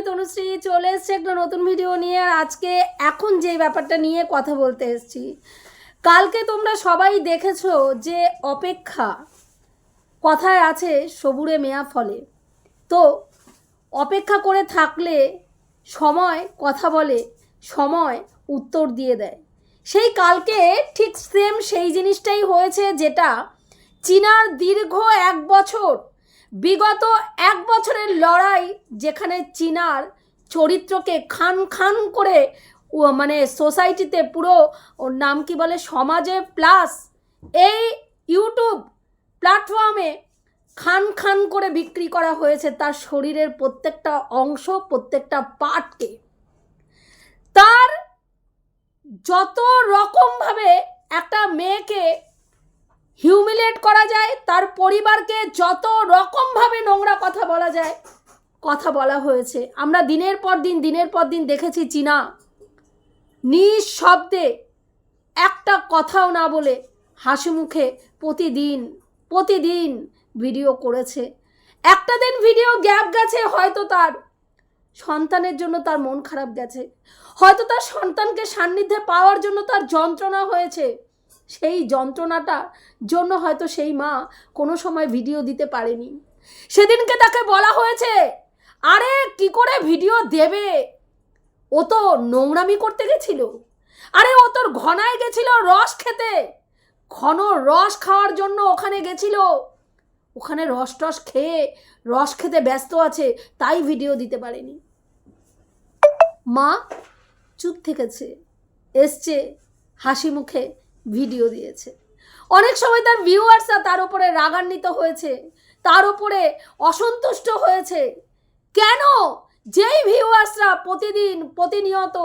আমি তনুশ্রী চলে এসেছি একটা নতুন ভিডিও নিয়ে। আর আজকে এখন যে ব্যাপারটা নিয়ে কথা বলতে এসেছি, কালকে তোমরা সবাই দেখেছ যে অপেক্ষা কথায় আছে সবুরে মেয়া ফলে। তো অপেক্ষা করে থাকলে সময় কথা বলে, সময় উত্তর দিয়ে দেয়। সেই কালকে ঠিক সেম সেই জিনিসটাই হয়েছে যেটা চীনার দীর্ঘ এক বছর বিগত এক বছরের লড়াই যেখানে চীনার চরিত্রকে খান খান করে মানে সোসাইটিতে পুরো ওর নাম কি বলে সমাজে প্লাস এই ইউটিউব প্ল্যাটফর্মে খান খান করে বিক্রি করা হয়েছে তার শরীরের প্রত্যেকটা অংশ, প্রত্যেকটা পার্টকে তার যত রকমভাবে একটা মেয়েকে হিউমিলেট করা যায়, তার পরিবারকে যত রকমভাবে নোংরা কথা বলা যায়, কথা বলা হয়েছে। আমরা দিনের পর দিন, দিনের পর দিন দেখেছি চীনা নিঃশব্দে একটা কথাও না বলে হাসি মুখে প্রতিদিন প্রতিদিন ভিডিও করেছে। একটা দিন ভিডিও গ্যাপ গেছে, হয়তো তার সন্তানের জন্য তার মন খারাপ গেছে, হয়তো তার সন্তানকে সান্নিধ্যে পাওয়ার জন্য তার যন্ত্রণা হয়েছে। সেই যন্ত্রণাটার জন্য হয়তো সেই মা কোনো সময় ভিডিও দিতে পারেনি। সেদিনকে তাকে বলা হয়েছে, আরে, কি করে ভিডিও দেবে? ও তো নোংরামি করতে গেছিল। আরে, ও তোর ঘনায় গেছিল রস খেতে। ঘন রস খাওয়ার জন্য ওখানে গেছিল। ওখানে রস টস খেয়ে রস খেতে ব্যস্ত আছে, তাই ভিডিও দিতে পারেনি। মা চুপ থেকেছে, এসছে হাসি মুখে। ভিডিও দিয়েছে। অনেক সময় তার ভিউয়ার্সরা তার উপরে রাগান্বিত হয়েছে, তার উপরে অসন্তুষ্ট হয়েছে। কেন? যেই ভিউয়ার্সরা প্রতিদিন প্রতিনিয়ত,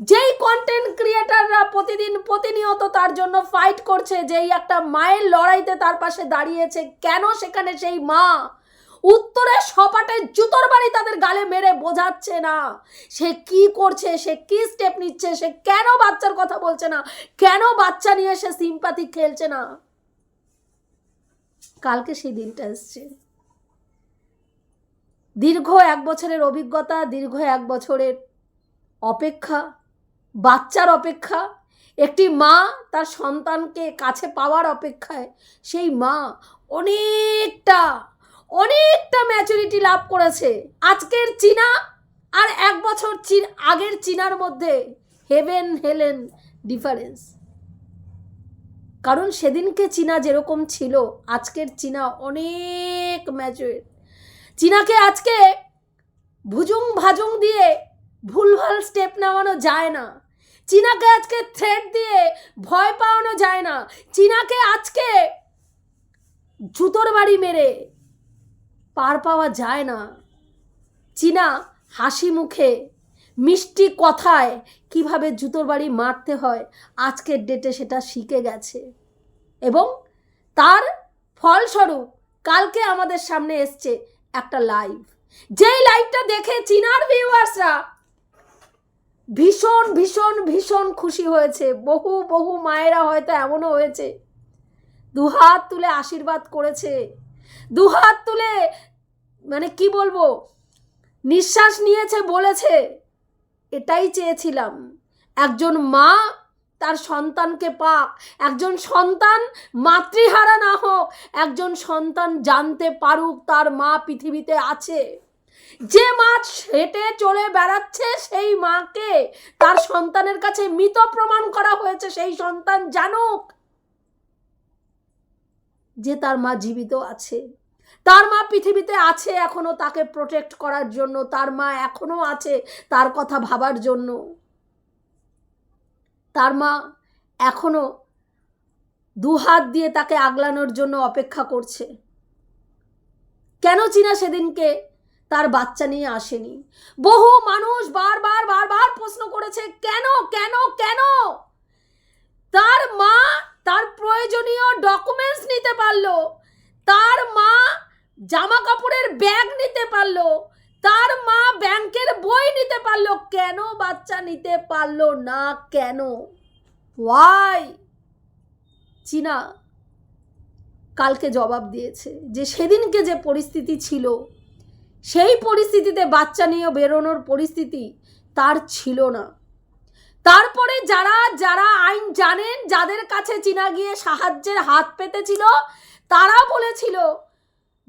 যেই কন্টেন্ট ক্রিয়েটাররা প্রতিদিন প্রতিনিয়ত তার জন্য ফাইট করছে, যেই একটা মায়ের লড়াইতে তার পাশে দাঁড়িয়েছে, কেন সেখানে সেই মা উত্তরে সপাটে জুতোর বাড়ি তাদের গালে মেরে বোঝাচ্ছে না। সে কি করছে, সে কি স্টেপ নিচ্ছে, সে কেন বাচ্চার কথা বলছে না? কেন বাচ্চা নিয়ে সে সিম্পাথি খেলছে না? কালকে সেই দিনটা এসছে। দীর্ঘ এক বছরের অভিজ্ঞতা, দীর্ঘ এক বছরের অপেক্ষা, বাচ্চার অপেক্ষা, একটি মা তার সন্তানকে কাছে পাওয়ার অপেক্ষায় সেই মা অনেকটা অনেকটা ম্যাচুরিটি লাভ করেছে। আজকের চীনা আর এক বছর চীন আগের চীনার মধ্যে হেভেন হেলেন ডিফারেন্স কারণ সেদিনকে চীনা যেরকম ছিল, আজকের চীনা অনেক ম্যাচুর চীনাকে আজকে ভুজুং ভাজুং দিয়ে ভুলভাল স্টেপ নেওয়ানো যায় না। চীনাকে আজকে থ্রেড দিয়ে ভয় পাওয়ানো যায় না। চীনাকে আজকে জুতোর বাড়ি মেরে পার পাওয়া যায় না। চীনা হাসি মুখে মিষ্টি কথায় কীভাবে জুতোর বাড়ি মারতে হয়, আজকের ডেটে সেটা শিখে গেছে। এবং তার ফলস্বরূপ কালকে আমাদের সামনে এসছে একটা লাইভ যেই লাইভটা দেখে চীনার ভিউয়ার্সরা ভীষণ ভীষণ ভীষণ খুশি হয়েছে। বহু বহু মায়েরা হয়তো এমনও হয়েছে। দুহাত তুলে আশীর্বাদ করেছে। দুহাত তুলে মানে কি বলব, নিঃশ্বাস নিয়েছে, বলেছে, এটাই চেয়েছিলাম। একজন মা তার সন্তানকে পাক, একজন সন্তান মাতৃহারা না হোক, একজন সন্তান জানতে পারুক তার মা পৃথিবীতে আছে। যে মা হেঁটে চলে বেড়াচ্ছে, সেই মাকে তার সন্তানের কাছে মৃত প্রমাণ করা হয়েছে, সেই সন্তান জানুক। যে তার মা জীবিত আছে। তার মা পৃথিবীতে আছে এখনও, তাকে প্রোটেক্ট করার জন্য। তার মা এখনও আছে তার কথা ভাবার জন্য। তার মা এখনও দু হাত দিয়ে তাকে আগলানোর জন্য অপেক্ষা করছে। কেন চীনা সেদিনকে তার বাচ্চা নিয়ে আসেনি? বহু মানুষ বারবার বারবার প্রশ্ন করেছে, কেন কেন কেন? তার মা তার প্রয়োজনীয় ডকুমেন্টস নিতে পারল। তার মা জামা কাপড়ের ব্যাগ নিতে পারল। তার মা ব্যাংকের বই নিতে পারল। কেন বাচ্চা নিতে পারল না কেন? ওয়াই চীনা কালকে জবাব দিয়েছে যে সেদিনকে যে পরিস্থিতি ছিল, সেই পরিস্থিতিতে বাচ্চা নিয়ে বেরোনোর পরিস্থিতি তার ছিল না। তারপরে যারা যারা আইন জানেন, যাদের কাছে চীনা গিয়ে সাহায্যের হাত পেতেছিল, তারা বলেছিল,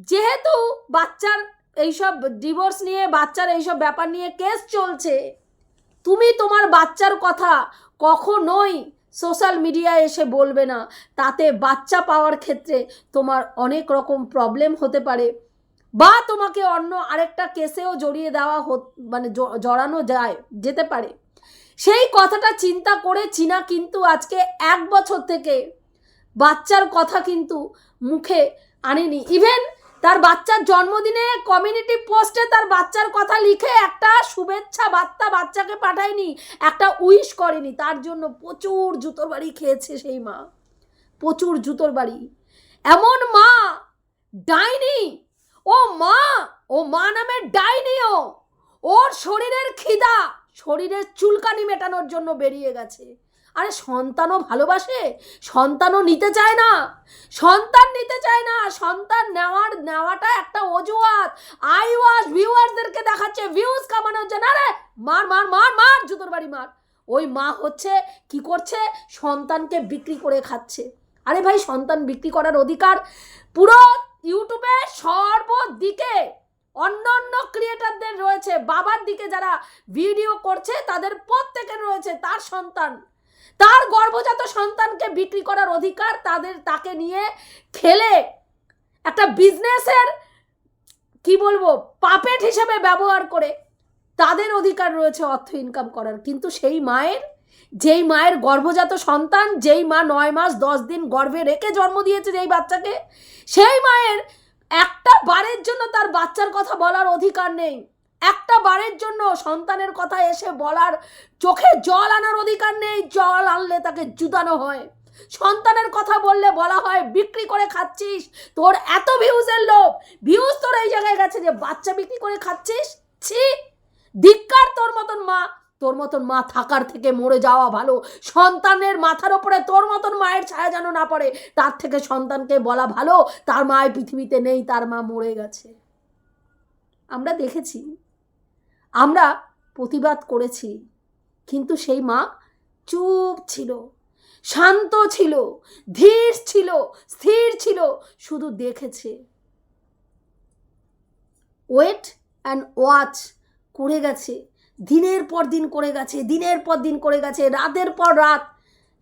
যেহেতু বাচ্চার এইসব ডিভোর্স নিয়ে, বাচ্চার এইসব ব্যাপার নিয়ে কেস চলছে, তুমি তোমার বাচ্চার কথা কখনোই সোশ্যাল মিডিয়ায় এসে বলবে না। তাতে বাচ্চা পাওয়ার ক্ষেত্রে তোমার অনেক রকম প্রবলেম হতে পারে বা তোমাকে অন্য আরেকটা কেসেও জড়িয়ে দেওয়া মানে জড়ানো যায়, যেতে পারে। সেই কথাটা চিন্তা করে চীনা কিন্তু আজকে এক বছর থেকে বাচ্চার কথা কিন্তু মুখে আনেনি। ইভেন তার বাচ্চার জন্মদিনে কমিউনিটি পোস্টে তার বাচ্চার কথা লিখে একটা শুভেচ্ছা বার্তা বাচ্চাকে পাঠায়নি, একটা উইশ করেনি। তার জন্য প্রচুর জুতোর বাড়ি খেয়েছে সেই মা। প্রচুর জুতোর বাড়ি। এমন মা, ডাইনি। ও মা ও মা নামের ডাইনিও। ওর শরীরের খিদা। শরীরের চুলকানি মেটানোর জন্য বেরিয়ে গেছে। আরে সন্তানও ভালোবাসে? সন্তানও নিতে চায় না। সন্তান নিতে চায় না, সন্তান নেওয়ার, নেওয়াটা একটা অজুহাত। আই ওয়াশ ভিউয়ার্সদেরকে দেখাচ্ছে ভিউজ কামানোর জন্য। আরে মার মার মার মার, জুতোর বাড়ি মার। ওই মা হচ্ছে, কি করছে? সন্তানকে বিক্রি করে খাচ্ছে। আরে ভাই, সন্তান বিক্রি করার অধিকার পুরো ইউটিউবে সর্বদিকে। অন্য অন্য ক্রিয়েটারদের রয়েছে। বাবার দিকে যারা ভিডিও করছে, তাদের প্রত্যেকের রয়েছে তার সন্তান। তার গর্ভজাত সন্তানকে বিক্রি করার অধিকার তাদের, তাকে নিয়ে খেলে। একটা বিজনেসের কি বলব পাপেট হিসেবে ব্যবহার করে তাদের অধিকার রয়েছে অর্থ ইনকাম করার। কিন্তু সেই মায়ের, যেই মায়ের গর্ভজাত সন্তান, যেই মা নয় মাস দশ দিন গর্ভে রেখে জন্ম দিয়েছে যেই বাচ্চাকে, সেই মায়ের একটা বারের জন্য তার বাচ্চার কথা বলার অধিকার নেই। একটা বারের জন্য সন্তানের কথা এসে বলার চোখে জল আনার অধিকার নেই, জল আনলে তাকে জুতানো হয়। সন্তানের কথা বললে বলা হয়, বিক্রি করে খাচ্ছিস, তোর এত ভিউজের লোভ। ভিউজ তোর এই জায়গায় গেছে যে বাচ্চা বিক্রি করে খাচ্ছিস? ছি, ধিক্কার তোর মতন মা। তোর মতন মা থাকার থেকে মরে যাওয়া ভালো। সন্তানের মাথার ওপরে তোর মতন মায়ের ছায়া যেন না পড়ে, তার থেকে সন্তানকে বলা ভালো, তার মা পৃথিবীতে নেই, তার মা মরে গেছে। আমরা দেখেছি, আমরা প্রতিবাদ করেছি, কিন্তু সেই মা চুপ ছিল, শান্ত ছিল, ধীর ছিল, স্থির ছিল, শুধু দেখেছে। ওয়েট অ্যান্ড ওয়াচ করে গেছে। দিনের পর দিন করে গেছে, দিনের পর দিন করে গেছে, রাতের পর রাত।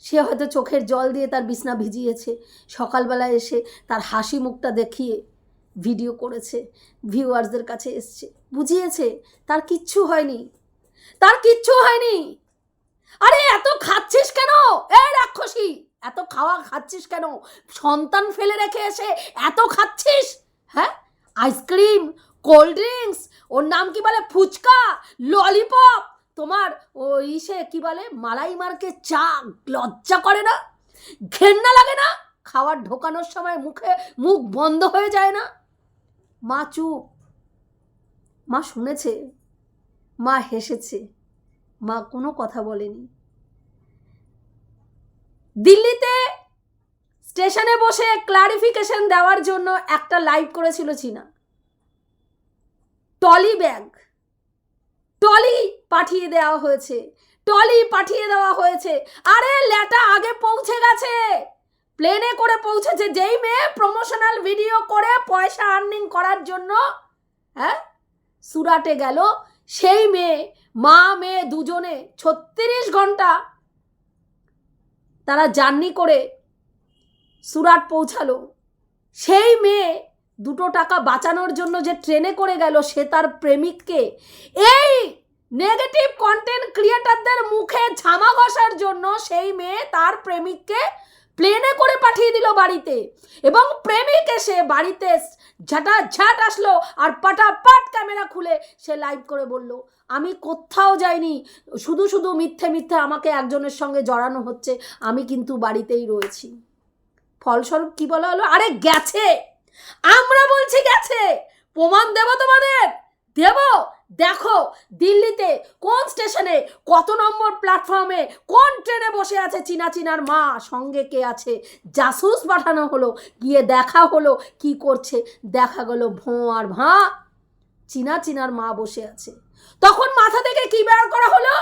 সে হয়তো চোখের জল দিয়ে তার বিছনা ভিজিয়েছে, সকালবেলা এসে তার হাসি মুখটা দেখিয়ে ভিডিও করেছে, ভিউয়ার্সদের কাছে এসছে, বুঝিয়েছে, তার কিচ্ছু হয়নি, তার কিচ্ছু হয়নি। আরে, এত খাচ্ছিস কেন? এ রাক্ষসী! এত খাওয়া খাচ্ছিস কেন? সন্তান ফেলে রেখে এসে এত খাচ্ছিস? হ্যাঁ? আইসক্রিম কোল্ড ড্রিঙ্কস, ওর নাম কি বলে? ফুচকা ললিপপ তোমার ও ইসে কি বলে? মালাই মার্কে চা, লজ্জা করে না? ঘেন্না লাগে না? খাবার ঢোকানোর সময় মুখে মুখ বন্ধ হয়ে যায় না? মা চুপ। মা শুনেছে। মা হেসেছে। মা কোনো কথা বলেনি। দিল্লিতে স্টেশনে বসে ক্লারিফিকেশন দেওয়ার জন্য একটা লাইভ করেছিল চীনা। টলি ব্যাগ টলি পাঠিয়ে দেওয়া হয়েছে। টলি পাঠিয়ে দেওয়া হয়েছে। আরে ল্যাটা আগে পৌঁছে গেছে। প্লেনে করে পৌঁছেছে। যেই মেয়ে প্রমোশনাল ভিডিও করে পয়সা আর্নিং করার জন্য হ্যাঁ? সুরাটে গেল। সেই মেয়ে, মা মেয়ে দুজনে ছত্রিশ ঘণ্টা তারা জার্নি করে সুরাট পৌঁছালো। সেই মেয়ে দুটো টাকা বাঁচানোর জন্য যে ট্রেনে করে গেল সে তার প্রেমিককে, এই নেগেটিভ কন্টেন্ট ক্রিয়েটারদের মুখে ঝামা ঘষার জন্য সেই মেয়ে তার প্রেমিককে প্লেনে করে পাঠিয়ে দিল বাড়িতে এবং প্রেমিক এসে বাড়িতে ঝাটা ঝাট আসলো আর পাটাপাট ক্যামেরা খুলে সে লাইভ করে বলল, আমি কোথাও যাইনি, শুধু শুধু মিথ্যে মিথ্যে আমাকে একজনের সঙ্গে জড়ানো হচ্ছে, আমি কিন্তু বাড়িতেই রয়েছি। ফলস্বরূপ কি বলা হলো? আরে গেছে! আমরা বলছি গেছে। প্রমাণ দেব তোমাদের। দেব? দেখো, দিল্লিতে কোন স্টেশনে, কত নম্বর প্ল্যাটফর্মে, কোন ট্রেনে বসে আছে চীনা চিনার মা? সঙ্গে কে আছে? জাসুস পাঠানো হলো। গিয়ে দেখা হলো কি করছে। দেখা গেল ভোঁ আর ভাঁ চিনা চিনার মা বসে আছে। তখন মাথা থেকে কি বের করা হলো?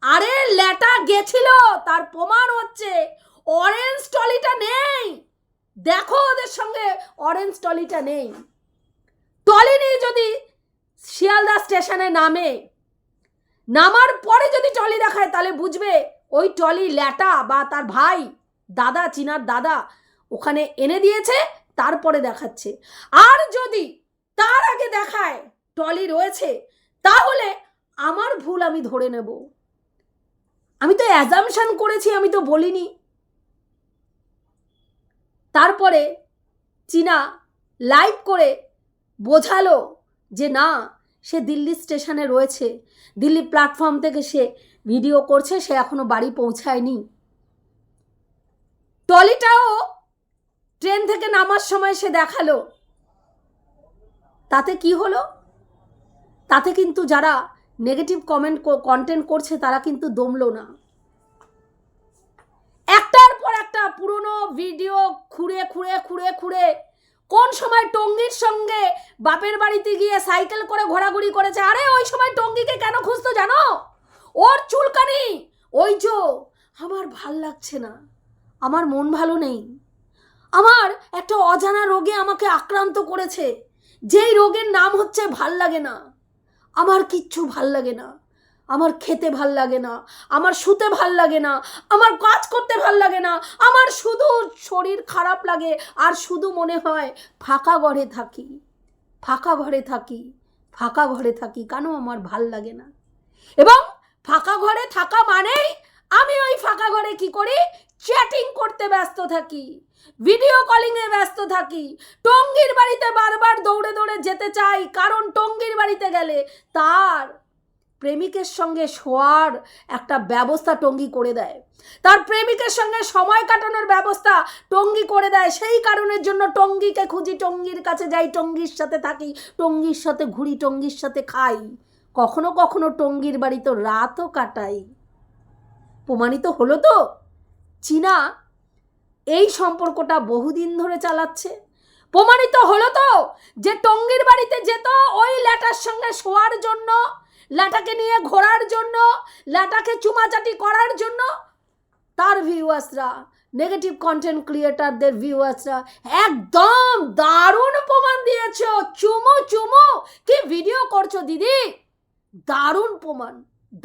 আরে ল্যাটা গেছিল। তার প্রমাণ হচ্ছে। অরেঞ্জ টলিটা নেই। দেখো ওদের সঙ্গে অরেঞ্জ টলিটা নেই। টলি নিয়ে যদি শিয়ালদা স্টেশনে নামে। নামার পরে যদি টলি দেখায়, তাহলে বুঝবে ওই টলি ল্যাটা বা তার ভাই, দাদা, চিনার দাদা, ওখানে এনে দিয়েছে, তারপরে দেখাচ্ছে। আর যদি তার আগে দেখায় টলি রয়েছে, তাহলে আমার ভুল আমি ধরে নেব। আমি তো অ্যাজামশন করেছি, আমি তো বলিনি। তারপরে চীনা লাইভ করে বোঝালো যে না, সে দিল্লি স্টেশনে রয়েছে। দিল্লি প্ল্যাটফর্ম থেকে সে ভিডিও করছে, সে এখনও বাড়ি পৌঁছায়নি। টলিটাও ট্রেন থেকে নামার সময় সে দেখাল। তাতে কি হলো? তাতে কিন্তু যারা নেগেটিভ কমেন্ট কন্টেন্ট করছে, তারা কিন্তু দমলো না। পুরনো ভিডিও খুঁড়ে খুঁড়ে খুঁড়ে খুঁড়ে কোন সময় টঙ্গির সঙ্গে বাপের বাড়িতে গিয়ে সাইকেল করে ঘোরাঘুরি করেছে? আরে, ওই সময় টঙ্গিকে কেন খুঁজতো জানো? ওর চুলকানি। ওই যো, আমার ভালো লাগছে না। আমার মন ভালো নেই। আমার একটা অজানা রোগে আমাকে আক্রান্ত করেছে। যেই রোগের নাম হচ্ছে ভালো লাগে না। আমার কিচ্ছু ভালো লাগে না। আমার খেতে ভালো লাগে না, আমার শুতে ভালো লাগে না, আমার কাজ করতে ভালো লাগে না, আমার শুধু শরীর খারাপ লাগে, আর শুধু মনে হয় ফাঁকা ঘরে থাকি, ফাঁকা ঘরে থাকি, ফাঁকা ঘরে থাকি কেন আমার ভালো লাগে না? এবং ফাঁকা ঘরে থাকা মানেই আমি ওই ফাঁকা ঘরে কি করি? চ্যাটিং করতে ব্যস্ত থাকি ভিডিও কলিংয়ে ব্যস্ত থাকি, টঙ্গির বাড়িতে বারবার দৌড়ে দৌড়ে যেতে চাই, কারণ টঙ্গির বাড়িতে গেলে তার প্রেমিকের সঙ্গে শোয়ার একটা ব্যবস্থা টঙ্গি করে দেয়। তার প্রেমিকের সঙ্গে সময় কাটানোর ব্যবস্থা টঙ্গি করে দেয়। সেই কারণের জন্য টঙ্গিকে খুঁজি, টঙ্গির কাছে যাই, টঙ্গির সাথে থাকি, টঙ্গির সাথে ঘুরি, টঙ্গির সাথে খাই। কখনো কখনো টঙ্গির বাড়িতে রাতও কাটাই। প্রমাণিত হলো তো? চীনা এই সম্পর্কটা বহুদিন ধরে চালাচ্ছে। প্রমাণিত হলো তো? যে টঙ্গির বাড়িতে যেত, ওই ল্যাটার সঙ্গে শোয়ার জন্য ল্যাটাকে নিয়ে ঘোরার জন্য ল্যাটাকে চুমাচাটি করার জন্য তার ভিউয়ার্সরা নেগেটিভ কন্টেন্ট ক্রিয়েটারদের ভিউয়ার্সরা একদম দারুণ প্রমাণ দিয়েছ। চুমু চুমু, কি ভিডিও করছ দিদি? দারুণ প্রমাণ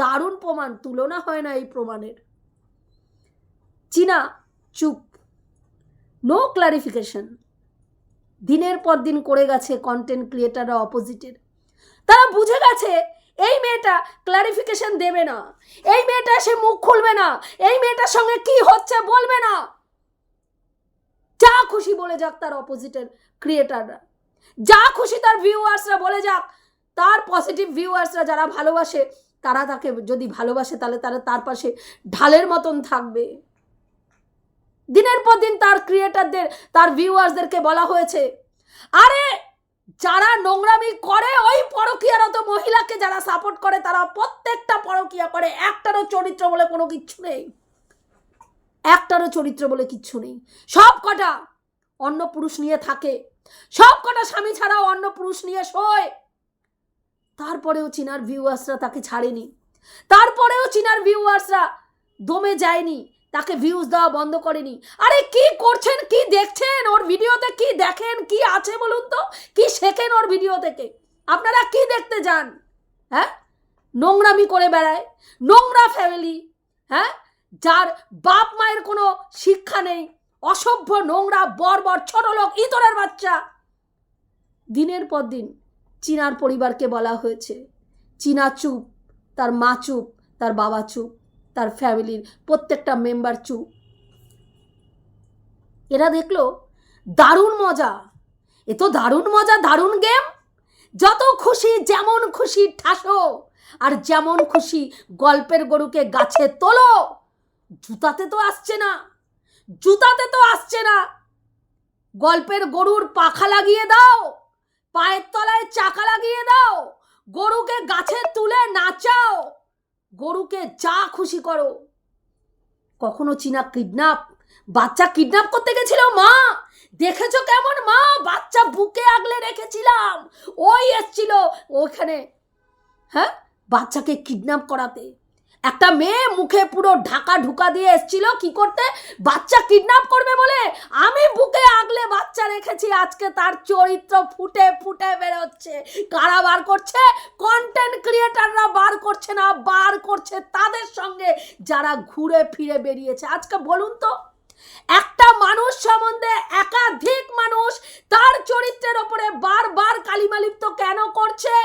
দারুণ প্রমাণ, তুলনা হয় না এই প্রমাণের। চীনা, চুপ। নো ক্লারিফিকেশন দিনের পর দিন করে গেছে কন্টেন্ট ক্রিয়েটাররা অপোজিটের তারা বুঝে গেছে এই মেয়েটা ক্লারিফিকেশন দেবে না। এই মেয়েটা সে মুখ খুলবে না। এই মেয়েটার সঙ্গে কি হচ্ছে বলবে না। যা খুশি বলে যাক তার অপোজিটের ক্রিয়েটাররা যা খুশি তার ভিউয়ার্সরা বলে যাক। তার পজিটিভ ভিউয়ার্সরা যারা ভালোবাসে, তারা তাকে যদি ভালোবাসে, তাহলে তারা তার পাশে ঢালের মতন থাকবে। দিনের পর দিন তার ক্রিয়েটারদের তার ভিউয়ার্সদেরকে বলা হয়েছে। আরে যারা নোংরামি করে, ওই পরকীয়ারত মহিলাকে যারা সাপোর্ট করে, তারা প্রত্যেকটা পরকীয়া করে। একটারও চরিত্র বলে কোনো কিচ্ছু নেই। একটারও চরিত্র বলে কিচ্ছু নেই। সব কটা অন্য পুরুষ নিয়ে থাকে। সব কটা স্বামী ছাড়াও অন্য পুরুষ নিয়ে শোয়। তারপরেও চিনার ভিউয়ার্সরা তাকে ছাড়েনি। তারপরেও চিনার ভিউয়ার্সরা দমে যায়নি। তাকে ভিউজ দেওয়া বন্ধ করেনি। আরে কি করছেন? কি দেখছেন? ওর ভিডিওতে কি দেখেন? কি আছে বলুন তো? কি শেখেন ওর ভিডিও থেকে? আপনারা কি দেখতে যান হ্যাঁ? নোংরামি করে বেড়ায়। নোংরা ফ্যামিলি হ্যাঁ? যার বাপ মায়ের কোনো শিক্ষা নেই। অসভ্য, নোংরা, বর্বর, ছোট লোক, ইতরের বাচ্চা। দিনের পর দিন চীনার পরিবারকে বলা হয়েছে। চীনা চুপ, তার মা চুপ, তার বাবা চুপ। তার ফ্যামিলির প্রত্যেকটা মেম্বার চুপ এরা দেখল, দারুণ মজা। এ তো দারুণ মজা, দারুণ গেম যত খুশি, যেমন খুশি ঠাসো। আর যেমন খুশি গল্পের গরুকে গাছে তোলো। জুতাতে তো আসছে না। জুতাতে তো আসছে না। গল্পের গরুর পাখা লাগিয়ে দাও। পায়ের তলায় চাকা লাগিয়ে দাও। গরুকে গাছে তুলে নাচাও। গরুকে যা খুশি করো। কখনো চীনা কিডন্যাপ, বাচ্চা কিডন্যাপ করতে গেছিল মা। দেখেছ কেমন, মা? বাচ্চা বুকে আগলে রেখেছিলাম। ওই এসছিল ওখানে হ্যাঁ? বাচ্চাকে কিডন্যাপ করাতে। একটা মেয়ে মুখে পুরো ঢাকা ঢুকা দিয়ে এসছিল, কি করতে? বাচ্চা কিডন্যাপ করবে বলে আমি বুকে আগলে বাচ্চা রেখেছি, আজকে তার চরিত্র ফুটে ফুটে বেরোচ্ছে। কারা বার করছে? কন্টেন্ট ক্রিয়েটাররা বার করছে না, বার করছে তাদের সঙ্গে যারা ঘুরে ফিরে বেরিয়েছে। আজকে বলুন তো, একটা মানুষ সম্বন্ধে একাধিক মানুষ তার চরিত্রের ওপরে বারবার কালিমালিপ্ত কেন করছে?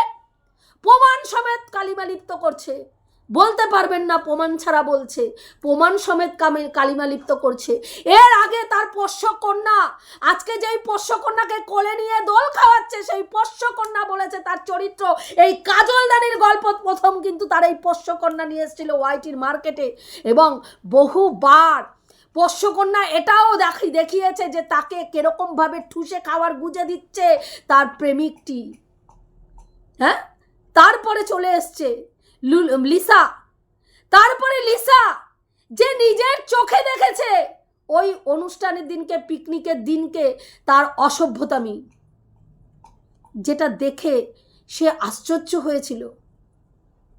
প্রমাণ সমেত কালিমালিপ্ত করছে। বলতে পারবেন না, প্রমাণ ছাড়া বলছে। প্রমাণ সমেত কামে, কালিমা লিপ্ত করছে। এর আগে তার পোষ্য কন্যা আজকে যেই পোষ্য কন্যাকে কোলে নিয়ে দোল খাওয়াচ্ছে, সেই পোষ্য কন্যা বলেছে তার চরিত্র। এই কাজলদানির গল্প প্রথম কিন্তু তার এই পোষ্য কন্যা নিয়ে এসেছিল ওয়াইটির মার্কেটে। এবং বহুবার পোষ্যকন্যা এটাও দেখি, দেখিয়েছে যে তাকে কিরকমভাবে ঠুসে খাওয়ার গুজে দিচ্ছে তার প্রেমিকটি। হ্যাঁ? তারপরে চলে এসছে। লিসা। তারপরে লিসা, যে নিজের চোখে দেখেছে ওই অনুষ্ঠানের দিনকে, পিকনিকের দিনকে, তার অসভ্যতামি। যেটা দেখে সে আশ্চর্য হয়েছিল।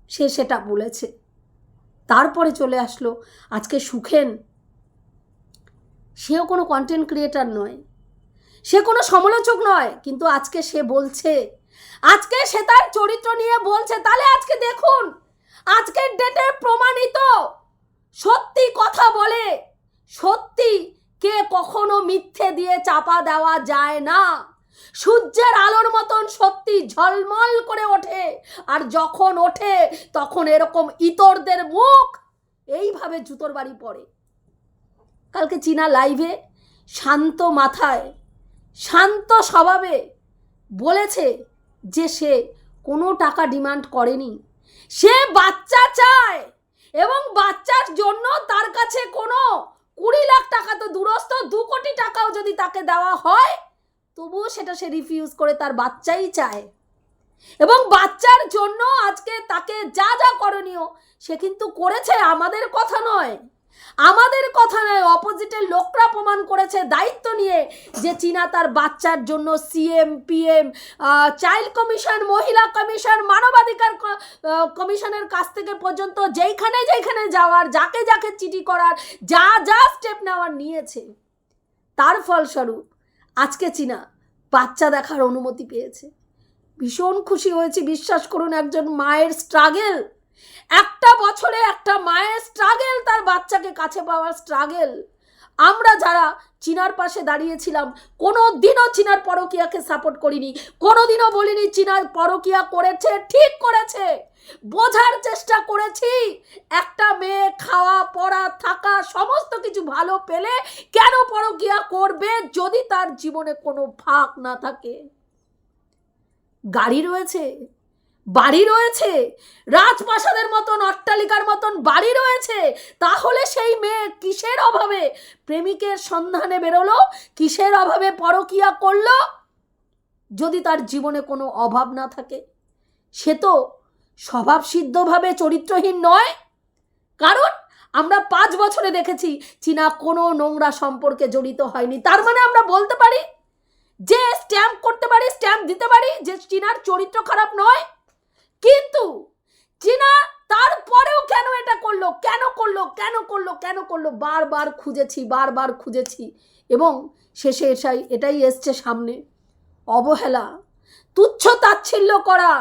সে সেটা বলেছে। তারপরে চলে আসলো, আজকে সুখেন। সেও কোনো কন্টেন্ট ক্রিয়েটার নয়। সে কোনো সমালোচক নয়, কিন্তু আজকে সে বলছে আজকে সে তার চরিত্র নিয়ে বলছে, তাহলে আজকে দেখুন, আজকের ডেটে প্রমাণিত। সত্যি কথা বলে, সত্যি কে কখনো মিথ্যে দিয়ে চাপা দেওয়া যায় না। সূর্যের আলোর মতন সত্যি ঝলমল করে ওঠে, আর যখন ওঠে, তখন এরকম ইতরদের মুখ এইভাবে জুতোর বাড়ি পড়ে। কালকে চীনা লাইভে শান্ত মাথায়, শান্ত স্বভাবে বলেছে যে সে কোনো টাকা ডিমান্ড করেনি, সে বাচ্চা চায় এবং বাচ্চার জন্য তার কাছে কোনো কুড়ি লাখ টাকা তো দূরস্থ দু কোটি টাকাও যদি তাকে দেওয়া হয়, তবুও সেটা সে রিফিউজ করে তার বাচ্চাই চায়। এবং বাচ্চার জন্য আজকে তাকে যা যা করণীয়, সে কিন্তু করেছে, আমাদের কথা নয়। আমাদের কথা নয় অপোজিটের লোকরা প্রমাণ করেছে, দায়িত্ব নিয়ে যে চীনা তার বাচ্চার জন্য সিএম পিএম চাইল্ড কমিশন মহিলা কমিশন মানবাধিকার কমিশনের কাছ থেকে পর্যন্ত যেইখানে যেইখানে যাওয়ার, যাকে যাকে চিঠি করার, যা যা স্টেপ নেওয়ার নিয়েছে। তার ফলস্বরূপ আজকে চীনা বাচ্চা দেখার অনুমতি পেয়েছে। ভীষণ খুশি হয়েছি, বিশ্বাস করুন, একজন মায়ের স্ট্রাগেল একটা বছরে একটা মায়ের স্ট্রাগেল তার বাচ্চাকে কাছে পাওয়ার স্ট্রাগেল আমরা যারা চীনার পাশে দাঁড়িয়েছিলাম কোনো দিনও চীনার পরকিয়াকে সাপোর্ট করিনি কোনো দিনও বলিনি চীনার পরকিয়া করেছে, ঠিক করেছে। বোঝার চেষ্টা করেছি, একটা মেয়ে খাওয়া, পড়া, থাকা, সমস্ত কিছু ভালো পেলে কেন পরকিয়া করবে যদি তার জীবনে কোনো ফাঁক না থাকে? গাড়ি রয়েছে বাড়ি রয়েছে। রাজপ্রাসাদের মতন, অট্টালিকার মতন বাড়ি রয়েছে। তাহলে সেই মেয়ে কিসের অভাবে প্রেমিকের সন্ধানে বেরোলো? কিসের অভাবে পরকিয়া করল? যদি তার জীবনে কোনো অভাব না থাকে, সে তো স্বভাবসিদ্ধভাবে চরিত্রহীন নয়। কারণ আমরা পাঁচ বছরে দেখেছি চীনা কোনো নোংরা সম্পর্কে জড়িত হয়নি। তার মানে আমরা বলতে পারি, যে স্ট্যাম্প করতে পারি স্ট্যাম্প দিতে পারি যে চীনার চরিত্র খারাপ নয়। কিন্তু চীনা তারপরেও কেন এটা করল? কেন করল? কেন করল? কেন করল? বারবার খুঁজেছি বারবার খুঁজেছি এবং শেষে এসাই এটাই এসছে সামনে। অবহেলা, তুচ্ছ তাচ্ছিল্য করা,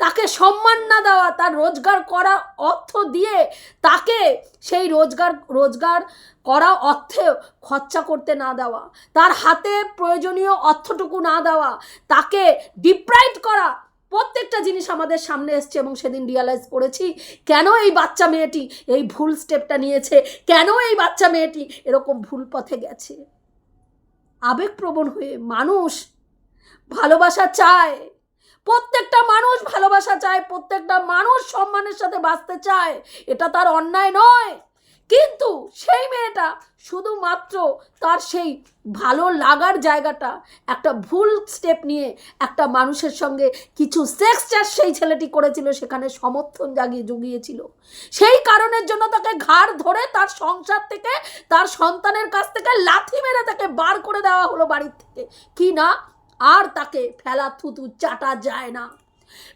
তাকে সম্মান না দেওয়া, তার রোজগার করা অর্থ দিয়ে তাকে সেই রোজগার রোজগার করা অর্থে খরচা করতে না দেওয়া, তার হাতে প্রয়োজনীয় অর্থটুকু না দেওয়া, তাকে ডিপ্রাইভ করা প্রত্যেকটা জিনিস আমাদের সামনে এসছে এবং সেদিন রিয়ালাইজ করেছি, কেন এই বাচ্চা মেয়েটি এই ভুল স্টেপটা নিয়েছে? কেন এই বাচ্চা মেয়েটি এরকম ভুল পথে গেছে? আবেগপ্রবণ হয়ে মানুষ ভালোবাসা চায়। প্রত্যেকটা মানুষ ভালোবাসা চায়, প্রত্যেকটা মানুষ সম্মানের সাথে বাঁচতে চায়। এটা তার অন্যায় নয়। কিন্তু সেই মেয়েটা শুধুমাত্র তার সেই ভালো লাগার জায়গাটা, একটা ভুল স্টেপ নিয়ে একটা মানুষের সঙ্গে কিছু সেক্স চাষ সেই ছেলেটি করেছিল, সেখানে সমর্থন জাগিয়ে জুগিয়েছিল। সেই কারণের জন্য তাকে ঘাড় ধরে তার সংসার থেকে, তার সন্তানের কাছ থেকে লাথি মেরে তাকে বার করে দেওয়া হলো বাড়ির থেকে। কি না? আর তাকে ফেলা থুতু চাটা যায় না।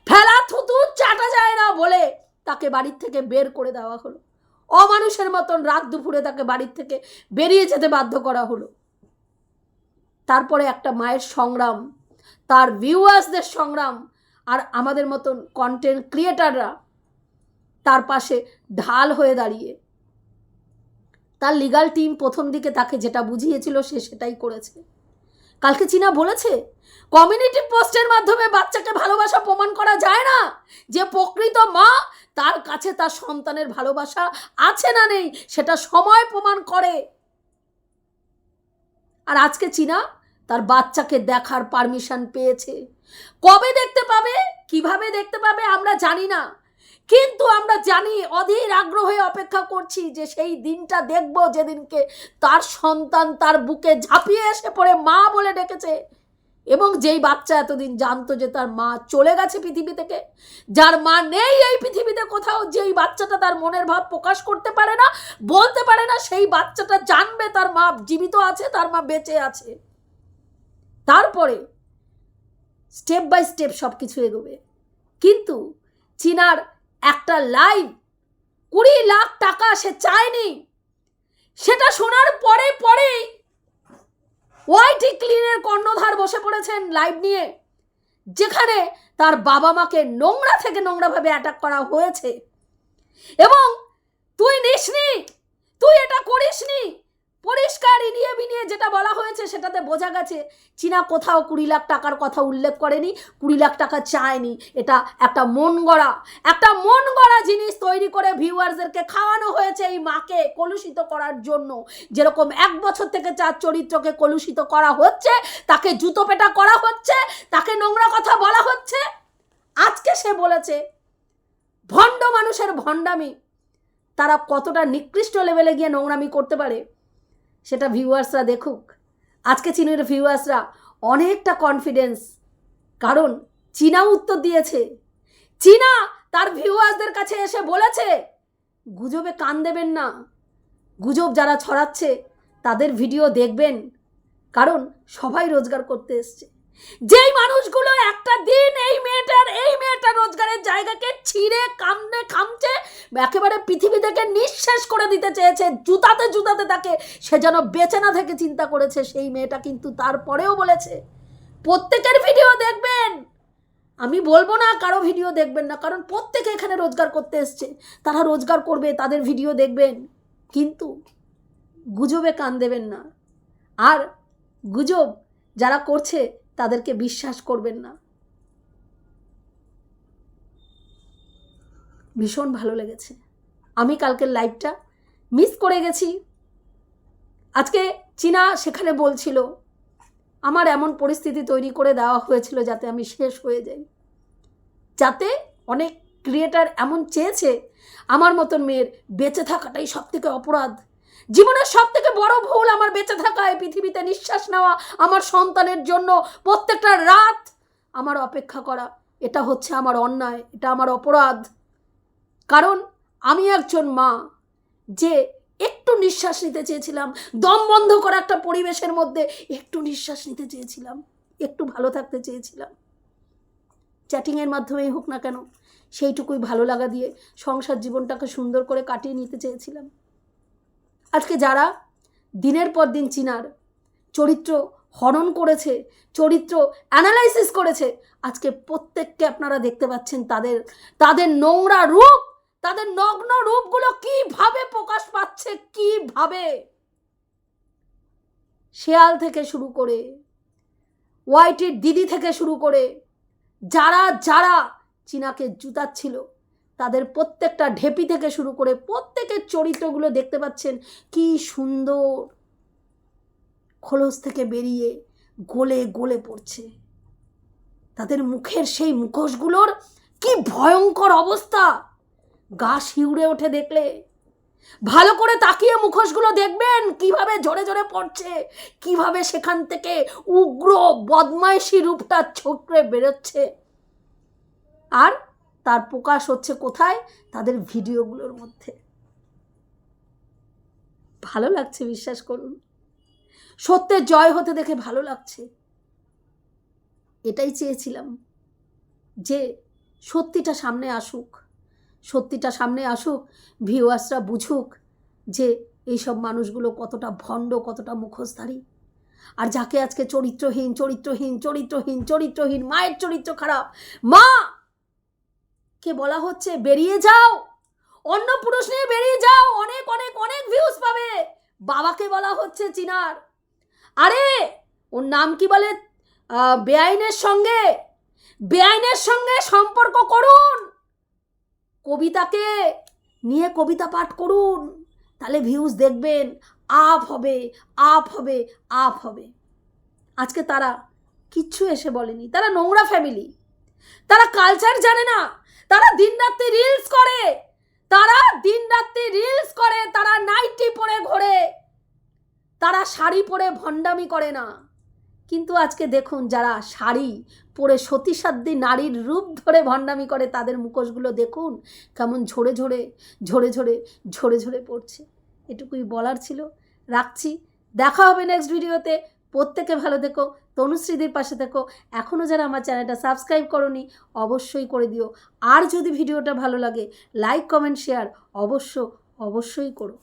ফেলা থুতু চাটা যায় না বলে তাকে বাড়ির থেকে বের করে দেওয়া হলো। অমানুষের মতন রাত দুপুরে তাকে বাড়ির থেকে বেরিয়ে যেতে বাধ্য করা হলো। তারপরে একটা মায়ের সংগ্রাম, তার ভিউয়ার্সদের সংগ্রাম, আর আমাদের মতন কন্টেন্ট ক্রিয়েটাররা তার পাশে ঢাল হয়ে দাঁড়িয়ে। তার লিগাল টিম প্রথম দিকে তাকে যেটা বুঝিয়েছিল সে সেটাই করেছে। কালকে চীনা বলেছে কমিউনিটি পোস্টের মাধ্যমে বাচ্চাকে ভালোবাসা প্রমাণ করা যায় না। যে প্রকৃত মা তার কাছে তার সন্তানের ভালোবাসা আছে না নেই, সেটা সময় প্রমাণ করে। আর আজকে চীনা তার বাচ্চাকে দেখার পারমিশন পেয়েছে। কবে দেখতে পাবে, কীভাবে দেখতে পাবে আমরা জানি না। কিন্তু আমরা জানি, অধীর আগ্রহে অপেক্ষা করছি যে সেই দিনটা দেখব যেদিনকে তার সন্তান তার বুকে ঝাঁপিয়ে এসে পড়ে মা বলে ডেকেছে। এবং যেই বাচ্চা এতদিন জানতো যে তার মা চলে গেছে পৃথিবী থেকে, যার মা নেই এই পৃথিবীতে কোথাও, যেই বাচ্চাটা তার মনের ভাব প্রকাশ করতে পারে না, বলতে পারে না, সেই বাচ্চাটা জানবে তার মা জীবিত আছে, তার মা বেঁচে আছে। তারপরে স্টেপ বাই স্টেপ সব কিছু এগোবে। কিন্তু চীনার একটা লাইভ কুড়ি লাখ টাকা সে চায়নি, সেটা শোনার পরে পরেই ওয়াইটি ক্লিনের কর্ণধার বসে পড়েছেন লাইভ নিয়ে, যেখানে তার বাবা মাকে নোংরা থেকে নোংরাভাবে অ্যাটাক করা হয়েছে। এবং, তুই নিসনি, তুই এটা করিসনি পরিষ্কার ইনিয়ে বিনিয়ে যেটা বলা হয়েছে সেটাতে বোঝা গেছে। চীনা কোথাও কুড়ি লাখ টাকার কথা উল্লেখ করেনি, কুড়ি লাখ টাকা চায়নি। এটা একটা মন গড়া, একটা মন গড়া জিনিস তৈরি করে ভিউয়ার্সদেরকে খাওয়ানো হয়েছে এই মাকে কলুষিত করার জন্য। যেরকম এক বছর থেকে চার চরিত্রকে কলুষিত করা হচ্ছে, তাকে জুতো পেটা করা হচ্ছে, তাকে নোংরা কথা বলা হচ্ছে। আজকে সে বলেছে, ভণ্ড মানুষের ভণ্ডামি, তারা কতটা নিকৃষ্ট লেভেলে গিয়ে নোংরামি করতে পারে? সেটা ভিউয়ার্সরা দেখুক। আজকে চীনের ভিউয়ার্সরা অনেকটা কনফিডেন্স কারণ চীনা উত্তর দিয়েছে। চীনা তার ভিউয়ার্সদের কাছে এসে বলেছে, গুজবে কান দেবেন না। গুজব যারা ছড়াচ্ছে, তাদের ভিডিও দেখবেন। কারণ সবাই রোজগার করতে এসছে। যেই মানুষগুলো একটা দিন এই মেয়েটার এই মেয়েটার রোজগারের জায়গাকে ছিঁড়ে, কামড়ে খামছে একেবারে পৃথিবী থেকে নিঃশেষ করে দিতে চেয়েছে, জুতাতে জুতাতে তাকে সে যেন বেঁচে না থেকে চিন্তা করেছে, সেই মেয়েটা কিন্তু তারপরেও বলেছে। প্রত্যেকের ভিডিও দেখবেন। আমি বলব না কারও ভিডিও দেখবেন না, কারণ প্রত্যেকে এখানে রোজগার করতে এসছে। তারা রোজগার করবে, তাদের ভিডিও দেখবেন। কিন্তু গুজবে কান দেবেন না। আর গুজব যারা করছে তাদেরকে বিশ্বাস করবেন না। ভীষণ ভালো লেগেছে। আমি কালকের লাইভটা মিস করে গেছি। আজকে চীনা সেখানে বলছিল, আমার এমন পরিস্থিতি তৈরি করে দেওয়া হয়েছিল যাতে আমি শেষ হয়ে যাই। যাতে অনেক ক্রিয়েটার এমন চেয়েছে, আমার মতন মেয়ের বেঁচে থাকাটাই সব থেকে অপরাধ। জীবনের সব থেকে বড় ভুল আমার বেঁচে থাকা এই পৃথিবীতে নিঃশ্বাস নেওয়া, আমার সন্তানের জন্য প্রত্যেকটা রাত আমার অপেক্ষা করা, এটা হচ্ছে আমার অন্যায়, এটা আমার অপরাধ। কারণ আমি একজন মা, যে একটু নিঃশ্বাস নিতে চেয়েছিলাম, দম বন্ধ করা একটা পরিবেশের মধ্যে একটু নিঃশ্বাস নিতে চেয়েছিলাম, একটু ভালো থাকতে চেয়েছিলাম। চ্যাটিংয়ের মাধ্যমেই হোক না কেন, সেইটুকুই ভালো লাগা দিয়ে সংসার জীবনটাকে সুন্দর করে কাটিয়ে নিতে চেয়েছিলাম। আজকে যারা দিনের পর দিন চিনার চরিত্র হরণ করেছে, চরিত্র অ্যানালাইসিস করেছে, আজকে প্রত্যেককে আপনারা দেখতে পাচ্ছেন তাদের তাদের নোংরা রূপ, তাদের নগ্ন রূপগুলো কীভাবে প্রকাশ পাচ্ছে, কীভাবে? শেয়াল থেকে শুরু করে, ওয়াইটির দিদি থেকে শুরু করে, যারা যারা চীনাকে জুতাচ্ছিল তাদের প্রত্যেকটা ঢেপি থেকে শুরু করে প্রত্যেকের চরিত্রগুলো দেখতে পাচ্ছেন। কি সুন্দর খোলস থেকে বেরিয়ে গলে গলে পড়ছে। তাদের মুখের সেই মুখোশগুলোর কি ভয়ঙ্কর অবস্থা! গা শিউড়ে ওঠে দেখলে। ভালো করে তাকিয়ে মুখোশগুলো দেখবেন, কীভাবে জোরে জোরে পড়ছে, কীভাবে সেখান থেকে উগ্র বদমাইশি রূপটা ছোটরে বেরোচ্ছে। আর তার প্রকাশ হচ্ছে কোথায়? তাদের ভিডিওগুলোর মধ্যে। ভালো লাগছে, বিশ্বাস করুন। সত্যের জয় হতে দেখে ভালো লাগছে। এটাই চেয়েছিলাম যে সত্যিটা সামনে আসুক। সত্যিটা সামনে আসুক, ভিউয়ার্সরা বুঝুক যে এইসব মানুষগুলো কতটা ভণ্ড, কতটা মুখোশধারী। আর যাকে আজকে চরিত্রহীন চরিত্রহীন চরিত্রহীন চরিত্রহীন, মায়ের চরিত্র খারাপ, মা কে বলা হচ্ছে বেরিয়ে যাও। অন্য পুরুষ নিয়ে বেরিয়ে যাও। অনেক অনেক অনেক ভিউজ পাবে। বাবাকে বলা হচ্ছে চিনার। আরে, ওর নাম কি বলে? বেআইনের সঙ্গে। বেআইনের সঙ্গে সম্পর্ক করুন। কবিতাকে নিয়ে কবিতা পাঠ করুন। তাহলে ভিউজ দেখবেন। আপ হবে আপ হবে আপ হবে। আজকে তারা কিচ্ছু এসে বলেনি। তারা নোংরা ফ্যামিলি তারা কালচার জানে না। তারা দিনরাত্রি রিলস করে। তারা দিনরাত্রি রিলস করে, তারা নাইটি পরে ঘোরে। তারা শাড়ি পরে ভণ্ডামি করে না। কিন্তু আজকে দেখুন, যারা শাড়ি পরে সতীসাধ্যী নারীর রূপ ধরে ভণ্ডামি করে, তাদের মুখোশগুলো দেখুন, কেমন ঝরে ঝরে ঝরে ঝরে ঝরে ঝরে পড়ছে। এটুকুই বলার ছিল। রাখছি। দেখা হবে নেক্সট ভিডিওতে প্রত্যেকে ভালো থেকো। তনুশ্রীদের পাশে থাকো। এখনও যারা আমার চ্যানেলটা সাবস্ক্রাইব করনি, অবশ্যই করে দিও। আর যদি ভিডিওটা ভালো লাগে, লাইক, কমেন্ট, শেয়ার অবশ্য, অবশ্যই করো।